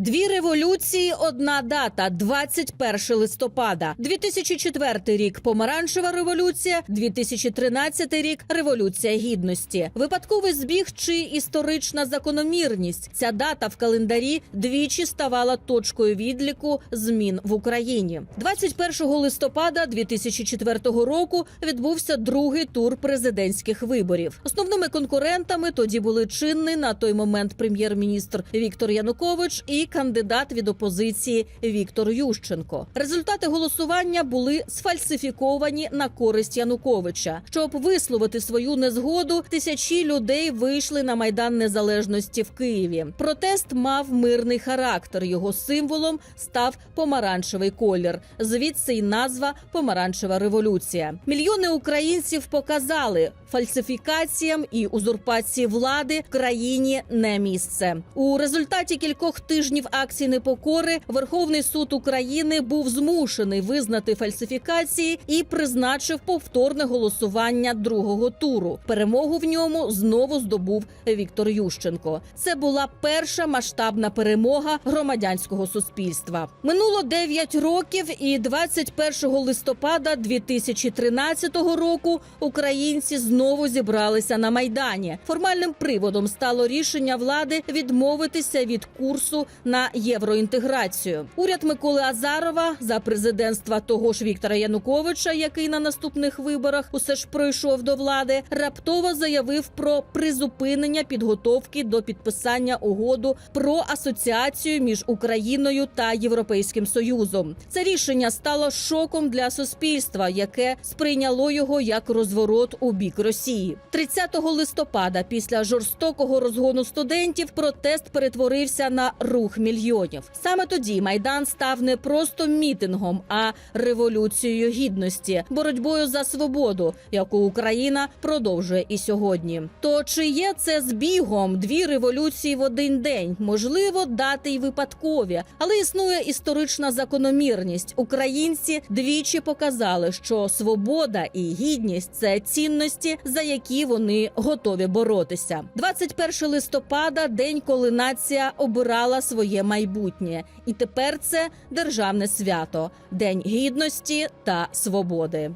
Дві революції, одна дата 21 листопада. 2004 рік помаранчева революція, 2013 рік революція гідності. Випадковий збіг чи історична закономірність. Ця дата в календарі двічі ставала точкою відліку змін в Україні. 21 листопада 2004 року відбувся другий тур президентських виборів. Основними конкурентами тоді були чинний на той момент прем'єр-міністр Віктор Янукович і кандидат від опозиції Віктор Ющенко. Результати голосування були сфальсифіковані на користь Януковича. Щоб висловити свою незгоду, тисячі людей вийшли на майдан незалежності в Києві. Протест мав мирний характер. Його символом став помаранчевий колір. Звідси й назва Помаранчева революція. Мільйони українців показали фальсифікаціям і узурпації влади в країні не місце. У результаті кількох тижнів акцій непокори Верховний суд України був змушений визнати фальсифікації і призначив повторне голосування другого туру. Перемогу в ньому знову здобув Віктор Ющенко. Це була перша масштабна перемога громадянського суспільства. Минуло 9 років, і 21 листопада 2013 року українці знову зібралися на майдані. Формальним приводом стало рішення влади відмовитися від курсу на євроінтеграцію. Уряд Миколи Азарова за президентства того ж Віктора Януковича, який на наступних виборах усе ж пройшов до влади, раптово заявив про призупинення підготовки до підписання угоду про асоціацію між Україною та Європейським Союзом. Це рішення стало шоком для суспільства, яке сприйняло його як розворот у бік Росії. 30 листопада, після жорстокого розгону студентів, протест перетворився на рух мільйонів. Саме тоді майдан став не просто мітингом, а революцією гідності, боротьбою за свободу, яку Україна продовжує і сьогодні. То чи є це збігом дві революції в один день? Можливо, дати й випадкові, але існує історична закономірність. Українці двічі показали, що свобода і гідність це цінності, за які вони готові боротися. 21 листопада день, коли нація обирала своє майбутнє, і тепер це державне свято, день гідності та свободи.